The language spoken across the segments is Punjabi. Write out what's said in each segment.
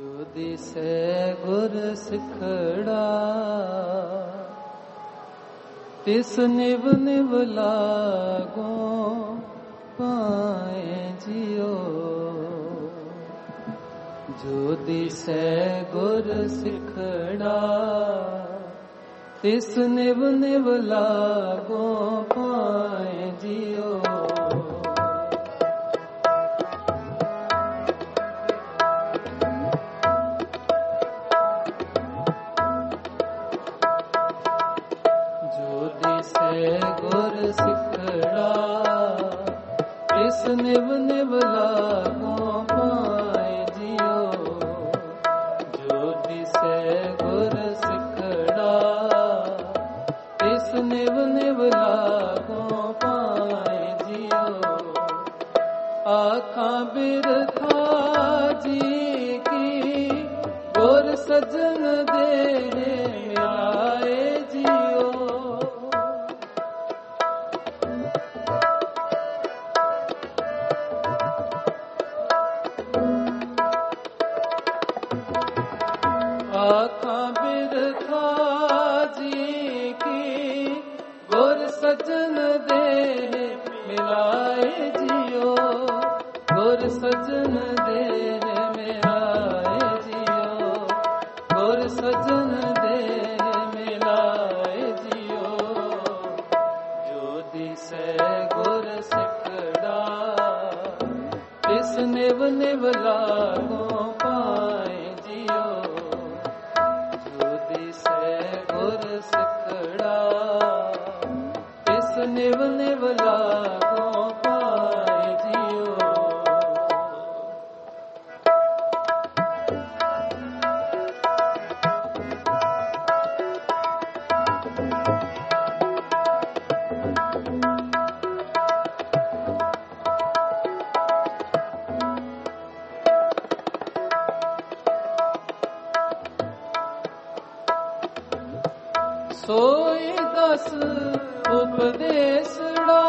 ਜੋ ਦਿਸੈ ਗੁਰ ਸਿਖੜਾ। ਤਿਸ ਨਿਵ ਨਿਵ ਲਾਗੋ ਪਾਏ ਜਿਉ। ਜੋ ਦਿਸੈ ਗੁਰ ਸਿਖੜਾ, ਤਿਸ ਨਿਵ ਨਿਵ ਲਾਗੋ ਪਾਏ ਜਿਉ। ਇਸ ਨਿਵ ਨਿਵ ਲਾਗੋ ਪਾਏ ਜਿਉ, ਜੋ ਦਿਸੈ ਗੁਰ ਸਿਖੜਾ। ਇਸ ਨਿਵ ਨਿਵ ਲਾਗੋ ਪਾਏ ਜਿਉ, ਆਖਾਂ ਬਿਰਥਾ ਜੀ ਕੀ, ਗੁਰ ਸਜਣ ਦੇ ਮਿਲਾਏ ਗੁਰ ਦੇ ਮਿਲਾਏ ਜਿਓ। ਗੁਰ ਸਜਣ ਦੇ ਮਿਲਾਏ ਜਿਓ। ਗੁਰ ਸਜਣ ਦੇ ਮਿਲਾਏ ਜਿਓ। ਜੋ ਦਿਸੈ ਗੁਰ ਸਿਖੜਾ ਇਸ ਨਿਵ ਨਿਵ ਲਾਗੋ ਨਿਵ ਨਿਵ ਲਾਗੋ ਪਾਏ ਜਿਉ ਸੋਈ ਦਸ ਉਪਦੇਸੜਾ।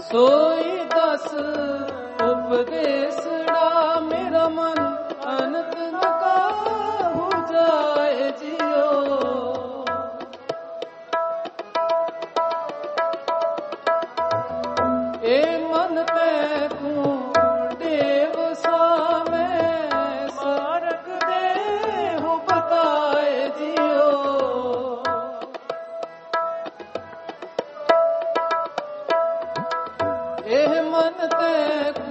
ਸੋਈ ਦਸ ਉਪਦੇਸੜਾ ਮੇਰਾ ਮਨ ਅਨੰਤ ਇਹ ਮਨ ਤੇ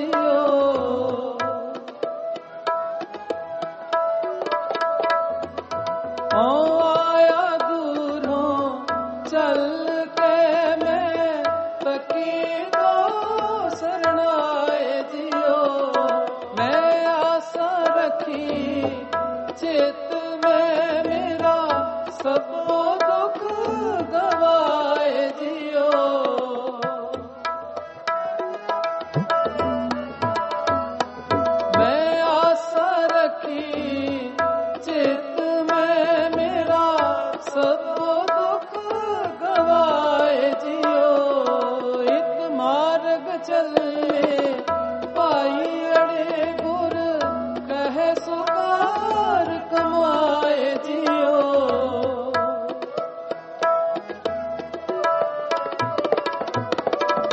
Hallelujah. ਚੱਲੇ, ਭਾਈ ਅੜੇ ਗੁਰ, ਕਹੇ ਸੁਕਾਰ ਕਮਾਏ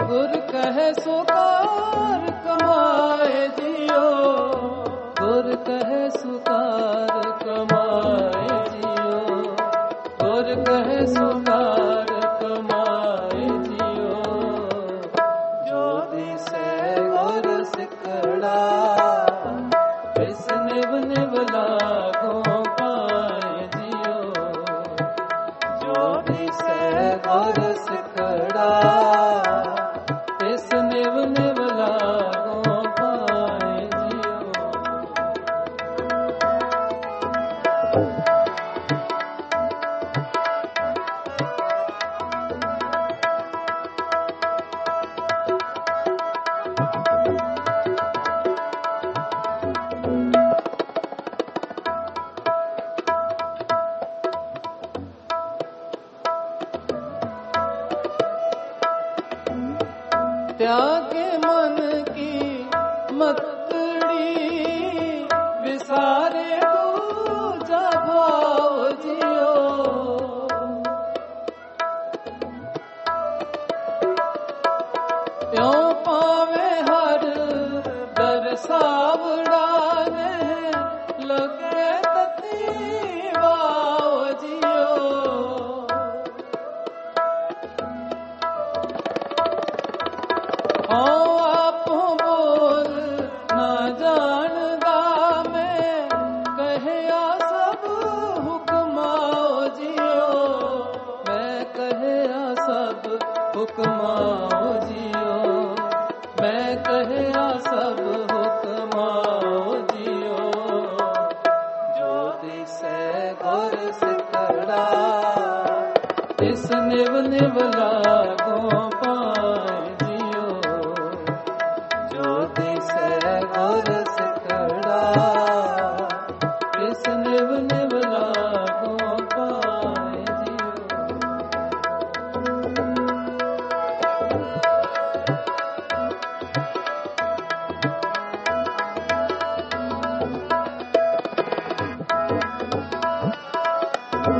ਗੁਰ, ਕਹੇ ਸੁਕਾਰ ਕਮਾਏ ਗੁਰ, ਕਹੇ ਸੁਕਾਰ ਕਮਾਏ ਗੁਰ, ਕਹੇ ਸੁਕਾਰ ਸਹਿ ਗੁਰ ਸਿਖੜਾ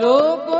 Jogo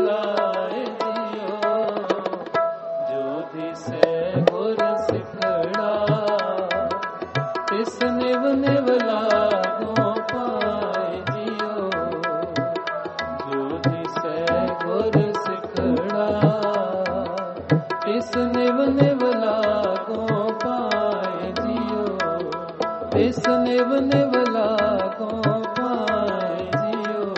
ਇਸ ਨਿਵ ਨਿਵ ਲਾਗੋ ਇਸ ਨਿਵ ਨਿਵ ਲਾਗੋ ਪਾਏ ਜਿਉ